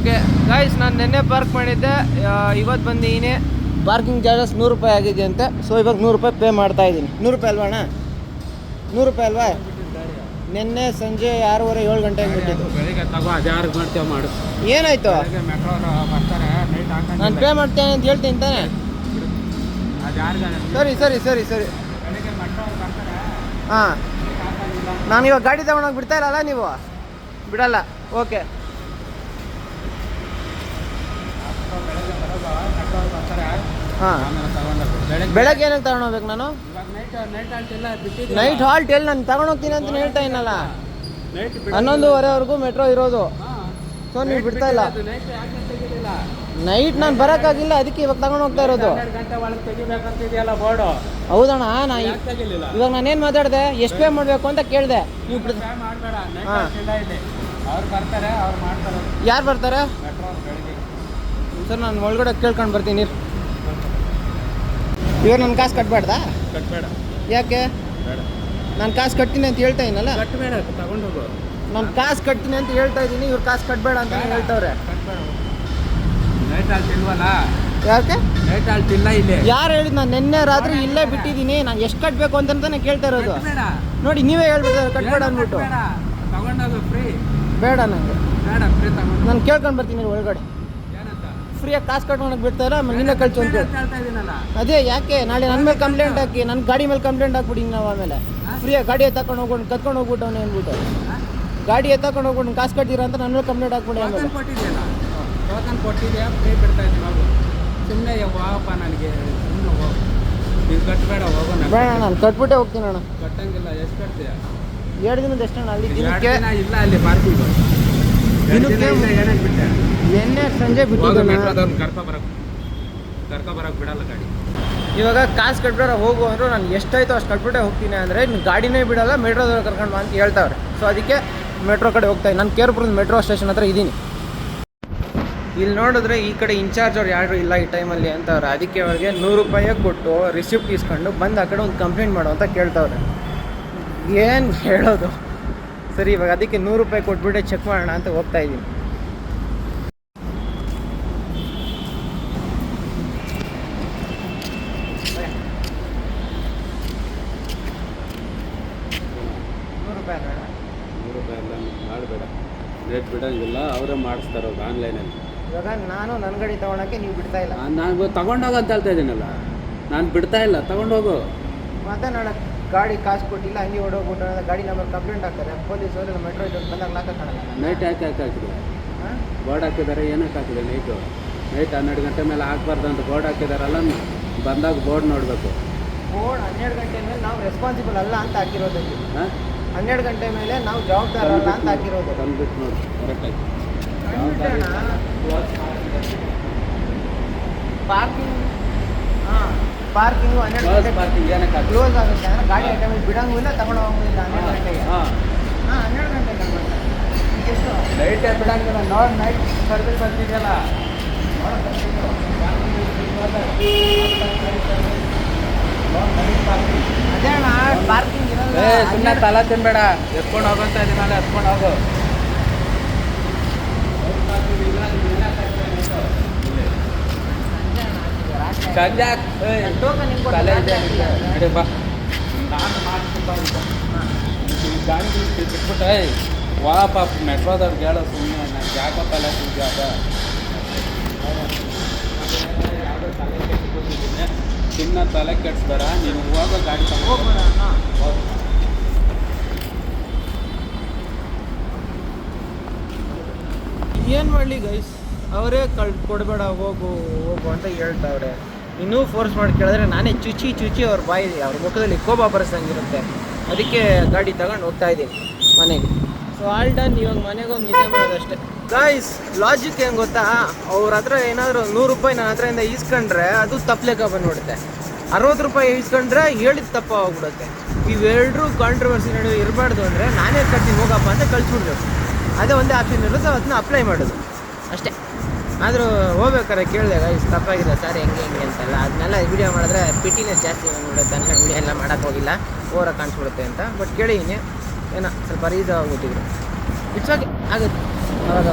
Okay guys ನಾನು ನಿನ್ನೆ park ಮಾಡಿದ್ದೆ. ಇವತ್ತು ಬಂದಿದ್ದೀನಿ ಪಾರ್ಕಿಂಗ್ ಚಾರ್ಜಸ್ ನೂರು ರೂಪಾಯಿ ಆಗಿದೆ ಅಂತ. ಸೊ ಇವಾಗ ನೂರು ರೂಪಾಯಿ ಪೇ ಮಾಡ್ತಾ ಇದ್ದೀನಿ. ನೂರು ರೂಪಾಯಿ ಅಲ್ವಾ ಅಣ್ಣ? ನೂರು ರೂಪಾಯಿ ಅಲ್ವಾ? ನಿನ್ನೆ ಸಂಜೆ ಆರೂವರೆ ಏಳು ಗಂಟೆಗೆ ಬಿಟ್ಟಿದ್ದು. ಬೆಳಿಗ್ಗೆ ಮಾಡು. ಏನಾಯ್ತು? ನಾನು ಪೇ ಮಾಡ್ತೇನೆ ಅಂತ ಹೇಳ್ತೀನಿ ತಾನೆ. ಸರಿ ಸರಿ ಸರಿ ಸರಿ. ಹಾಂ. ನಾನು ಇವಾಗ ಗಾಡಿ ತಗೊಂಡೋಗಿ ಬಿಡ್ತಾ ಇರಲ್ಲ ನೀವು? ಬಿಡಲ್ಲ. ಓಕೆ ಬೆಳಿಗ್ಗೆ ಬರೋದು ಮೆಟ್ರೋ ಬರ್ತಾರೆ ಹಾಂ. ಬೆಳಿಗ್ಗೆ ಏನಕ್ಕೆ ತಗೊಂಡೋಗ್ಬೇಕು ನಾನು? ಇವಾಗ ನೈಟ್ ಹಾಲ್ಟ್ ಎಲ್ಲಿ ನಾನು ತಗೊಂಡೋಗ್ತೀನಿ ಅಂತ ಹೇಳ್ತಾ ಇನ್ನಲ್ಲ ಹನ್ನೊಂದುವರೆವರೆಗೂ ಮೆಟ್ರೋ ಇರೋದು. ಸೊ ನೀವು ಬಿಡ್ತಾ ಇಲ್ಲ. ನೈಟ್ ನಾನು ಬರೋಕ್ಕಾಗಿಲ್ಲ ಅದಕ್ಕೆ ಇವಾಗ ತಗೊಂಡು ಹೋಗ್ತಾ ಇರೋದು. ಹೌದಣ್ಣ ನಾ ಇವಾಗ ನಾನೇನು ಮಾತಾಡಿದೆ? ಎಷ್ಟು ಪೇ ಮಾಡಬೇಕು ಅಂತ ಕೇಳಿದೆ. ನೀವು ಯಾರು ಬರ್ತಾರೆ? ಸರ್ ನಾನು ಒಳಗಡೆ ಕೇಳ್ಕೊಂಡು ಬರ್ತೀನಿ ಇವಾಗ ನನ್ನ ಕಾಸು ಕಟ್ಬೇಡ್ದಾ ಕಟ್ಬೇಡ. ಯಾಕೆ? ನಾನು ಕಾಸು ಕಟ್ತೀನಿ ಅಂತ ಹೇಳ್ತಾ ಇದ್ದೀನಲ್ಲ ಕಟ್ಬೇಡ ತಗೊಂಡೋಗು ನಾನು ಕಾಸು ಕಟ್ತೀನಿ ಅಂತ ಹೇಳ್ತಾ ಇದ್ದೀನಿ ಇವ್ರು ಕಾಸು ಕಟ್ಬೇಡ ಅಂತ ಹೇಳ್ತವ್ರೆ. ನೈಟ್ ಇಲ್ವಲ್ಲ ಯಾಕೆ? ನೈಟ್ ಇಲ್ಲ ಇಲ್ಲಿ? ಯಾರು ಹೇಳಿದ್ ನಾನು ನಿನ್ನೆ ರಾತ್ರಿ ಇಲ್ಲೇ ಬಿಟ್ಟಿದ್ದೀನಿ ನಾನು ಎಷ್ಟು ಕಟ್ಟಬೇಕು ಅಂತಾನೆ ಕೇಳ್ತಾ ಇರೋದು. ನೋಡಿ ನೀವೇ ಹೇಳ್ಬಿಡ್ತಾರೆ ಕಟ್ಬೇಡ ಅಂದ್ಬಿಟ್ಟು. ಕಟ್ಬೇಡ. ತಗೊಂಡೋಗು ಫ್ರೀ ಬೇಡ ನನಗೆ ಬೇಡ ಫ್ರೀ ತಗೊಂಡು ನಾನು ಕೇಳ್ಕೊಂಡು ಬರ್ತೀನಿ ಒಳಗಡೆ. ಫ್ರೀಯಾಗಿ ಕಾಸು ಕಟ್ಕೊಳಕ್ ಬಿಡ್ತಾರ ನಿನ್ನೆ ಕಳ್ಸು ಅಂತ ಅದೇ ಯಾಕೆ? ನಾಳೆ ನನ್ನ ಮೇಲೆ ಕಂಪ್ಲೇಂಟ್ ಹಾಕಿ ನನ್ನ ಗಾಡಿ ಮೇಲೆ ಕಂಪ್ಲೇಂಟ್ ಹಾಕ್ಬಿಡಿ ನಾವು ಆಮೇಲೆ. ಫ್ರೀಯಾಗಿ ಗಾಡಿ ಎತ್ತಕೊಂಡು ಹೋಗೋಣ ಕತ್ಕೊಂಡು ಹೋಗ್ಬಿಟ್ಟು ಅವ್ನು ಅಂದ್ಬಿಟ್ಟು. ಗಾಡಿ ಎತ್ತಕೊಂಡು ಹೋಗ್ಬಿಟ್ಟು ಕಾಸು ಕಟ್ಟಿರ ಅಂತ ನನ್ನ ಮೇಲೆ ಕಂಪ್ಲೇಂಟ್ ಹಾಕ್ಬಿಡಿ ಆಮೇಲೆ ಕೊಟ್ಟಿದ್ಯಾ? ಫ್ರೀ ಬಿಡ್ತಾ ಇದ್ದೀನಿ ಹೋಗು. ಸುಮ್ಮನೆ ನನಗೆ ಸುಮ್ಮನೆ ಹೋಗು. ನೀನು ಕಟ್ಟಬೇಡ ಹೋಗು ಬೇಡ ನಾನು ಕಟ್ಬಿಟ್ಟೆ ಹೋಗ್ತೀನಿ ಅಣ್ಣ. ಕಟ್ಟಂಗಿಲ್ಲ ಎಷ್ಟು ಕಟ್ತೀಯ? ಎರಡು ದಿನದ ಎಷ್ಟು ಅಲ್ಲಿ ದಿನಕ್ಕೆ? ದಿನ ಇಲ್ಲ ಅಲ್ಲಿ ಪಾರ್ಕಿಂಗ್ ದಿನಕ್ಕೆ ನಿನ್ನೆ ಸಂಜೆ ಕರ್ಕೊ ಬರಕ್ ಕರ್ಕೊ ಬರಕ್ ಬಿಡಲ್ಲ ಗಾಡಿ. ಇವಾಗ ಕಾಸು ಕಟ್ಬಿಟ್ರೆ ಹೋಗು ಅಂದ್ರು ನಾನು ಎಷ್ಟಾಯ್ತು ಅಷ್ಟು ಕಟ್ಬಿಟ್ಟೆ ಹೋಗ್ತೀನಿ ಅಂದರೆ ಗಾಡಿನೇ ಬಿಡಲ್ಲ ಮೆಟ್ರೋದವ್ರು ಕರ್ಕೊಂಡು ಬಾ ಅಂತ ಹೇಳ್ತಾವ್ರೆ. ಸೊ ಅದಕ್ಕೆ ಮೆಟ್ರೋ ಕಡೆ ಹೋಗ್ತಾ ನಾನು ಕೇರ್ಪುರದ ಮೆಟ್ರೋ ಸ್ಟೇಷನ್ ಹತ್ರ ಇದ್ದೀನಿ ಇಲ್ಲಿ ನೋಡಿದ್ರೆ ಈ ಕಡೆ ಇನ್ಚಾರ್ಜ್ ಅವ್ರು ಯಾರು ಇಲ್ಲ ಈ ಟೈಮಲ್ಲಿ ಅಂತವ್ರೆ. ಅದಕ್ಕೆ ಅವ್ರಿಗೆ ನೂರು ರೂಪಾಯಿ ಕೊಟ್ಟು ರಿಸಿಪ್ಟ್ ಇಸ್ಕೊಂಡು ಬಂದು ಆ ಕಡೆ ಒಂದು ಕಂಪ್ಲೇಂಟ್ ಮಾಡು ಅಂತ ಕೇಳ್ತಾವ್ರೆ. ಏನು ಹೇಳೋದು? ಸರಿ ಇವಾಗ ಅದಕ್ಕೆ ನೂರು ರೂಪಾಯಿ ಕೊಟ್ಬಿಟ್ಟೆ ಚೆಕ್ ಮಾಡೋಣ ಅಂತ ಹೋಗ್ತಾ ಇದ್ದೀನಿ. ನೂರು ರೂಪಾಯಿ ಎಲ್ಲ ಮಾಡಬೇಡ. ರೇಟ್ ಬಿಡಂಗಿಲ್ಲ ಅವರೇ ಮಾಡಿಸ್ತಾರೆ ಅವ್ರು ಆನ್ಲೈನಲ್ಲಿ ಇವಾಗ ನಾನು ನನ್ನ ಗಾಡಿ ತಗೊಳಕ್ಕೆ ನೀವು ಬಿಡ್ತಾ ಇಲ್ಲ. ನಾನು ತಗೊಂಡೋಗು ಅಂತ ಹೇಳ್ತಾ ಇದ್ದೀನಲ್ಲ ನಾನು ಬಿಡ್ತಾ ಇಲ್ಲ ತಗೊಂಡೋಗು. ನಾಳೆ ಗಾಡಿ ಕಾಸು ಕೊಟ್ಟಿಲ್ಲ ಹಂಗೆ ಓಡೋಗ್ಬಿಟ್ಟು ಅಂದ್ರೆ ಗಾಡಿ ನಂಬರ್ ಕಂಪ್ಲೇಂಟ್ ಹಾಕ್ತಾರೆ. ಪೊಲೀಸ್ ಹೋದ್ರೆ ಮೆಟ್ರೋ ಇದ್ದವ್ರು ಬಂದಾಗ ಹಾಕಕ್ಕಾಗಲ್ಲ ನೈಟ್ ಯಾಕೆ ಯಾಕೆ ಹಾಕಿದ್ರು ಹಾಂ? ಬೋರ್ಡ್ ಹಾಕಿದ್ದಾರೆ ಏನಕ್ಕೆ ಹಾಕಿದೆ ನೈಟು ನೈಟ್ ಹನ್ನೆರಡು ಗಂಟೆ ಮೇಲೆ ಹಾಕ್ಬಾರ್ದು ಅಂತ ಬೋರ್ಡ್ ಹಾಕಿದಾರಲ್ಲ ಬಂದಾಗ ಬೋರ್ಡ್ ನೋಡಬೇಕು. ಬೋರ್ಡ್ ಹನ್ನೆರಡು ಗಂಟೆ ಮೇಲೆ ನಾವು ರೆಸ್ಪಾನ್ಸಿಬಲ್ ಅಲ್ಲ ಅಂತ ಹಾಕಿರೋದಕ್ಕೆ. ಹಾಂ? ಹನ್ನೆರಡು ಗಂಟೆ ಮೇಲೆ ನಾವು ಜವಾಬ್ದಾರ ಅಲ್ಲ ಅಂತ ಹಾಕಿರೋದು ತಂದ್ಬಿಟ್ಟು ನೋಡಿ ಕರೆಕ್ಟಾಗಿ ಪಾರ್ಕಿಂಗ್ ಪಾರ್ಕಿಂಗು ಹನ್ನೆರಡು ಗಂಟೆ ಪಾರ್ಕಿಂಗ್ ಏನಕ್ಕೆ ಕ್ಲೋಸ್ ಆಗುತ್ತೆ. ಅಂದ್ರೆ ಗಾಡಿ ಐಟಮ್ ಬಿಡಂಗಿಲ್ಲ ತಗೊಂಡು ಹೋಗಂಗಿಲ್ಲ. ಹನ್ನೆರಡು ಗಂಟೆಗೆ. ಹಾಂ. ಹನ್ನೆರಡು ಗಂಟೆಗೆ? ಎಷ್ಟು ನೈಟೇ ಬಿಡಂಗಿಲ್ಲ ನೋಡಿ ನೈಟ್ ಸರ್ವಿಸ್ ಬರ್ತಿದೆಯಲ್ಲ. ಅದೇ ಪಾರ್ಕಿಂಗ್ ಇರೋದು ಏ ಸುಮ್ಮನೆ ತಲ ತಿನ್ಬೇಡ. ಎತ್ಕೊಂಡು ಹೋಗಂತ ಇದೀನಲ್ಲ ಎತ್ಕೊಂಡು ಹೋಗು. ಕೊಟ್ಟು ತಲೆ ಇದೆ. ಬಾ. ನಾನು ಗಾಡಿ ಬಿಟ್ಬಿಟ್ಟು ಏಯ್ ವಾಪ ಮೆಟ್ರೋದವ್ರಿಗೆ ಹೇಳೋ ಸುಮ್ಮನೆ ನಾನು ಯಾಕೋ ತಲೆ ತಿಂತೀಯ ಚಿನ್ನ ತಲೆ ಕೆಡ್ಸ್ಬೇಡ, ನೀನು ಹೋಗೋ ಗಾಡಿ ಅಣ್ಣ. ಏನು ಮಾಡಲಿ ಗೈಸ್ ಅವರೇ ಕಳ್ ಕೊಡಬೇಡ, ಹೋಗು ಹೋಗು ಅಂತ ಹೇಳ್ತಾವ್ರೆ. ಇನ್ನೂ ಫೋರ್ಸ್ ಮಾಡಿ ಕೇಳಿದ್ರೆ ನಾನೇ ಚುಚಿ ಚುಚಿ ಅವ್ರ ಬಾಯಿ ಅವ್ರ ಮುಖದಲ್ಲಿ ಕೋಪ ಬರೆಸಂಗಿರುತ್ತೆ ಅದಕ್ಕೆ ಗಾಡಿ ತಗೊಂಡು ಹೋಗ್ತಾ ಇದ್ದೀನಿ ಮನೆಗೆ. ಸೊ ಆಲ್ ಡನ್ ಇವಾಗ ಮನೆಗೆ ಹೋಗಿ ನಿದ್ದೆ ಮಾಡೋದಷ್ಟೇ. ಗಾಯ್ಸ್ ಲಾಜಿಕ್ ಏನು ಗೊತ್ತಾ? ಅವ್ರ ಹತ್ರ ಏನಾದರೂ ನೂರು ರೂಪಾಯಿ ನನ್ನ ಹತ್ರದಿಂದ ಈಸ್ಕೊಂಡ್ರೆ ಅದು ತಪ್ಪಲೆಕ್ಕ ಬಂದ್ಬಿಡುತ್ತೆ. ಅರವತ್ತು ರೂಪಾಯಿ ಈಸ್ಕೊಂಡ್ರೆ ಹೇಳಿದ ತಪ್ಪ ಹೋಗ್ಬಿಡುತ್ತೆ ಇವೆರಡರೂ ಕಾಂಟ್ರವರ್ಸಿ ನಡುವೆ ಇರಬಾರ್ದು ಅಂದರೆ ನಾನೇ ಕಟ್ಟಿ ಹೋಗಪ್ಪ ಅಂತ ಕಳಿಸ್ಬಿಡ್ಬೇಕು. ಅದೇ ಒಂದೇ ಆಪ್ಷನ್ ಇರುತ್ತೆ ಅದನ್ನ ಅಪ್ಲೈ ಮಾಡೋದು. ಅಷ್ಟೇ. ಆದರೂ ಹೋಗ್ಬೇಕಾರೆ ಕೇಳಿದೆ ಇಷ್ಟು ತಪ್ಪಾಗಿದೆ ಸರ್ ಹೆಂಗೆ ಹೆಂಗೆ ಅಂತೆಲ್ಲ. ಅದನ್ನೆಲ್ಲ ವಿಡಿಯೋ ಮಾಡಿದ್ರೆ ಪಿಟಿನೇ ಜಾಸ್ತಿ ಬಂದ್ಬಿಡುತ್ತೆ ಅಂತ ವಿಡಿಯೋ ಎಲ್ಲ ಮಾಡೋಕ್ಕೆ ಹೋಗಿಲ್ಲ ಓವರಾಗಿ ಕಾಣಿಸ್ಬಿಡುತ್ತೆ ಅಂತ. ಬಟ್ ಕೇಳಿದ್ದೀನಿ ಏನೋ ಸ್ವಲ್ಪ ರೀಸ್ ಆಗ್ಬಿಟ್ಟಿದ್ರು. ಇಟ್ಸ್ ಓಕೆ ಆಗುತ್ತೆ. ಅವಾಗ.